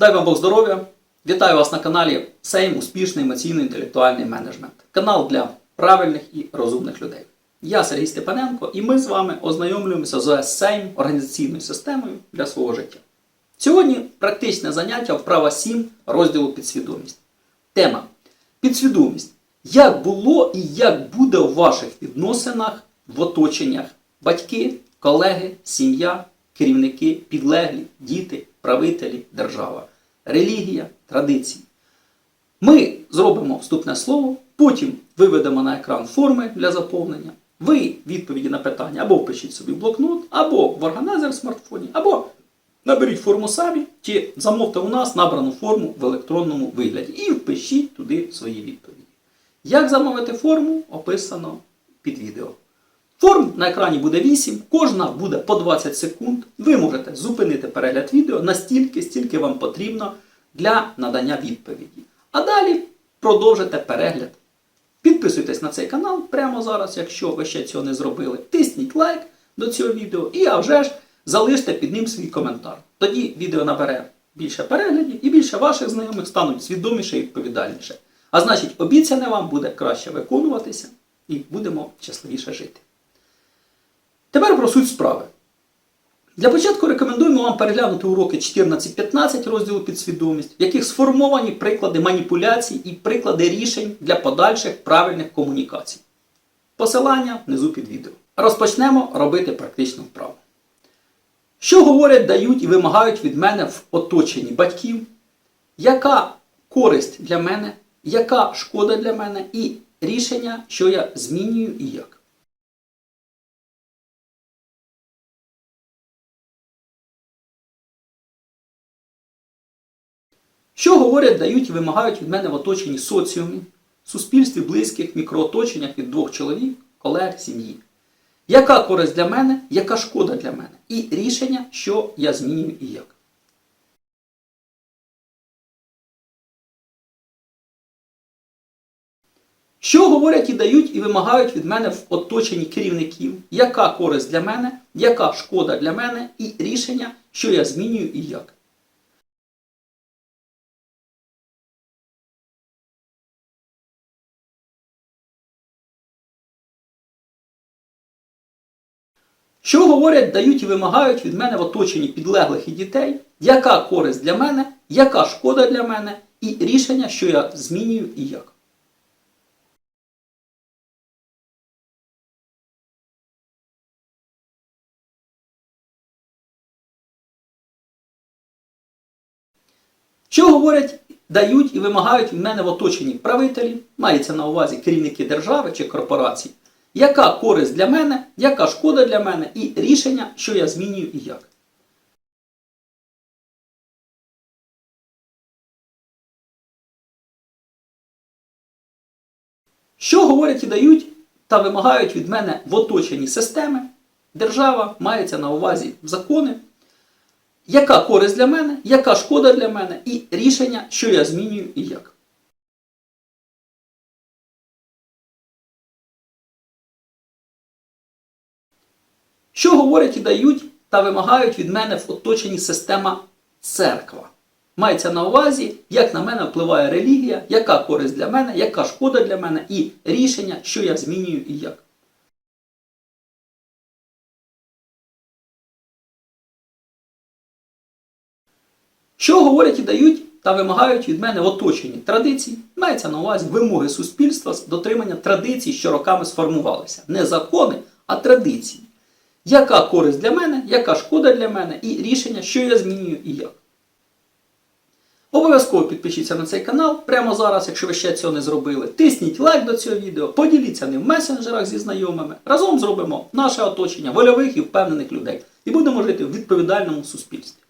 Дай вам Бог здоров'я! Вітаю вас на каналі Сейм Успішний емоційно-інтелектуальний менеджмент. Канал для правильних і розумних людей. Я Сергій Степаненко і ми з вами ознайомлюємося з Сейм організаційною системою для свого життя. Сьогодні практичне заняття вправа 7 розділу підсвідомість. Тема підсвідомість. Як було і як буде у ваших відносинах в оточеннях батьки, колеги, сім'я, керівники, підлеглі, діти, правителі, держава, релігія, традиції. Ми зробимо вступне слово, потім виведемо на екран форми для заповнення. Ви відповіді на питання або впишіть собі в блокнот, або в органайзер в смартфоні, або наберіть форму самі, чи замовте у нас набрану форму в електронному вигляді і впишіть туди свої відповіді. Як замовити форму, описано під відео. Форм на екрані буде 8, кожна буде по 20 секунд. Ви можете зупинити перегляд відео настільки, стільки вам потрібно для надання відповіді. А далі продовжите перегляд. Підписуйтесь на цей канал прямо зараз, якщо ви ще цього не зробили. Тисніть лайк до цього відео і а вже ж залиште під ним свій коментар. Тоді відео набере більше переглядів і більше ваших знайомих стануть свідоміше і відповідальніше. А значить, обіцяне вам буде краще виконуватися і будемо щасливіше жити. Тепер про суть справи. Для початку рекомендуємо вам переглянути уроки 14-15 розділу підсвідомість, в яких сформовані приклади маніпуляцій і приклади рішень для подальших правильних комунікацій. Посилання внизу під відео. Розпочнемо робити практичну вправу. Що говорять, дають і вимагають від мене в оточенні батьків? Яка користь для мене, яка шкода для мене і рішення, що я змінюю і як? Що говорять, дають і вимагають від мене в оточенні соціумі, суспільстві близьких, мікрооточеннях від двох чоловік, колег, сім'ї? Яка користь для мене, яка шкода для мене? І рішення, що я змінюю і як? Що говорять і дають і вимагають від мене в оточенні керівників? Яка користь для мене, яка шкода для мене і рішення, що я змінюю і як? Що говорять, дають і вимагають від мене в оточенні підлеглих і дітей? Яка користь для мене, яка шкода для мене і рішення, що я змінюю і як? Що говорять, дають і вимагають від мене в оточенні правителі, мається на увазі керівники держави чи корпорацій? Яка користь для мене, яка шкода для мене і рішення, що я змінюю і як? Що говорять і дають та вимагають від мене в оточенні системи? Держава мається на увазі закони. Яка користь для мене, яка шкода для мене і рішення, що я змінюю і як? Що говорять і дають та вимагають від мене в оточенні система церква? Мається на увазі, як на мене впливає релігія, яка користь для мене, яка шкода для мене і рішення, що я змінюю і як. Що говорять і дають та вимагають від мене в оточенні традицій, мається на увазі вимоги суспільства з дотримання традицій, що роками сформувалися. Не закони, а традиції. Яка користь для мене, яка шкода для мене і рішення, що я змінюю і як. Обов'язково підпишіться на цей канал прямо зараз, якщо ви ще цього не зробили. Тисніть лайк до цього відео, поділіться ним в месенджерах зі знайомими. Разом зробимо наше оточення вольових і впевнених людей. І будемо жити в відповідальному суспільстві.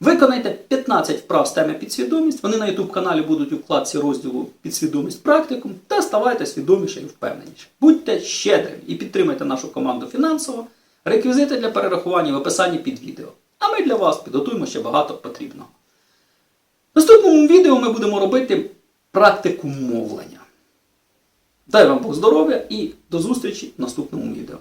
Виконайте 15 вправ з теми підсвідомість. Вони на YouTube каналі будуть у вкладці розділу Підсвідомість практикум та ставайте свідоміше і впевненіше. Будьте щедрими і підтримайте нашу команду фінансово. Реквізити для перерахування в описанні під відео. А ми для вас підготуємо ще багато потрібного. В наступному відео ми будемо робити практику мовлення. Дай вам Бог здоров'я і до зустрічі в наступному відео.